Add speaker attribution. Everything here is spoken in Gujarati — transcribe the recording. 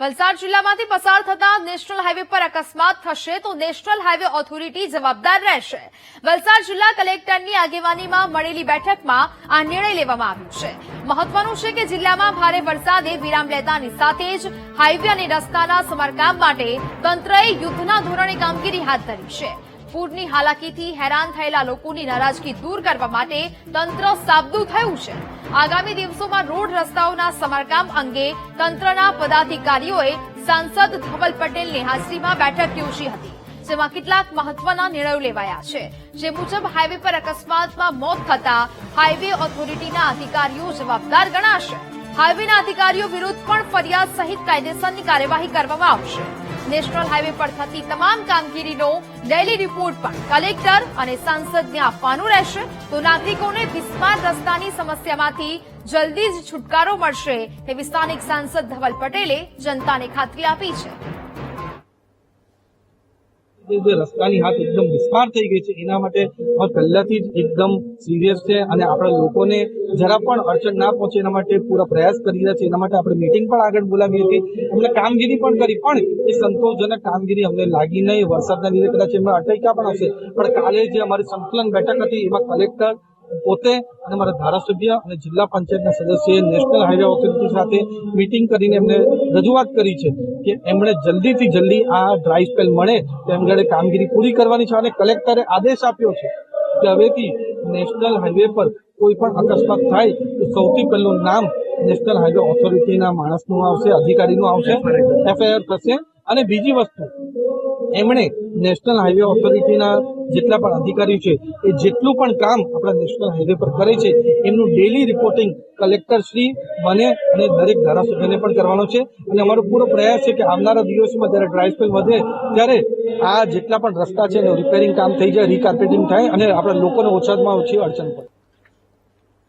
Speaker 1: વલસાડ જિલ્લામાંથી પસાર થતા નેશનલ હાઈવે પર અકસ્માત થશે તો નેશનલ હાઈવે ઓથોરિટી જવાબદાર રહેશે. વલસાડ જિલ્લા કલેક્ટરની આગેવાનીમાં મળેલી બેઠકમાં આ નિર્ણય લેવામાં આવ્યો છે. મહત્વનું છે કે જિલ્લામાં ભારે વરસાદે વિરામ લેતાની સાથે જ હાઈવે અને રસ્તાના સમારકામ માટે તંત્રએ યુદ્ધના ધોરણે કામગીરી હાથ ધરી છે. પૂરની હાલાકીથી હેરાન થયેલા લોકોની નારાજગી દૂર કરવા માટે તંત્ર સાબદું થયું છે. આગામી દિવસોમાં રોડ રસ્તાઓના સમારકામ અંગે તંત્રના પદાધિકારીઓએ સાંસદ ધવલ પટેલની હાજરીમાં બેઠક યોજી હતી, જેમાં કેટલાક મહત્વના નિર્ણયો લેવાયા છે, જે મુજબ હાઈવે પર અકસ્માતમાં મોત થતા હાઈવે ઓથોરિટીના અધિકારીઓ જવાબદાર ગણાશે. હાઈવેના અધિકારીઓ વિરુદ્ધ પણ ફરિયાદ સહિત કાયદેસરની કાર્યવાહી કરવામાં આવશે. નેશનલ હાઈવે પર થતી તમામ કામગીરીનો ડેલી રિપોર્ટ પણ કલેક્ટર અને સાંસદને આપવાનું રહેશે. તો નાગરિકોને વિસ્માર રસ્તાની સમસ્યામાંથી જલ્દી જ છુટકારો મળશે તેવી સ્થાનિક સાંસદ ધવલ પટેલે જનતાને ખાતરી આપી છે.
Speaker 2: જે રસ્તાની હાથ એકદમ વિસ્માર થઈ ગઈ છે, એના માટે પહેલાથી જ એકદમ સિરિયસ છે અને આપણા લોકોને જરા પણ અડચણ ના પહોંચે એના માટે પૂરા પ્રયાસ કરી રહ્યા છે. એના માટે આપણે મિટિંગ પણ આગળ બોલાવી હતી અમને કામગીરી પણ કરી, પણ એ સંતોષજનક કામગીરી અમને લાગી નહીં. વરસાદના લીધે કદાચ એમાં અટક્યા પણ હશે. પણ કાલે જે અમારી સંકલન બેઠક હતી, એમાં કલેક્ટર પોતે અને મારા ધારાસભ્ય અને જિલ્લા પંચાયતના સદસ્યએ નેશનલ હાઈવે ઓથોરિટી સાથે મિટિંગ કરીને એમને રજૂઆત કરી છે કે એમણે જલ્દીથી જલ્દી આ ડ્રાય સ્પેલ મળે તો એમણે કામગીરી પૂરી કરવાની છે અને કલેક્ટરે આદેશ આપ્યો છે કે હવેથી નેશનલ હાઈવે પર કોઈ પણ અકસ્માત થાય તો સૌથી પહેલું નામ નેશનલ હાઈવે ઓથોરિટીના માણસનું આવશે, અધિકારીનું આવશે, એફઆઈઆર થશે અને બીજી વસ્તુ એમણે નેશનલ હાઈવે ઓથોરિટીના જેટલા પણ અધિકારીઓ છે, એ જેટલું પણ કામ આપણા નેશનલ હાઈવે પર કરે છે, એમનું ડેલી રિપોર્ટિંગ કલેક્ટર શ્રી મને અને દરેક ધારાસભ્યને પણ કરવાનો છે. અને અમારો પૂરો પ્રયાસ છે કે આવનારા દિવસોમાં જ્યારે ડ્રાય સ્પેલ વધે, ત્યારે આ જેટલા પણ રસ્તા છે એનું રિપેરિંગ કામ થઈ જાય રીકાર્પેટિંગ થાય અને આપણા લોકોને ઓછામાં ઓછી અડચણ પડે.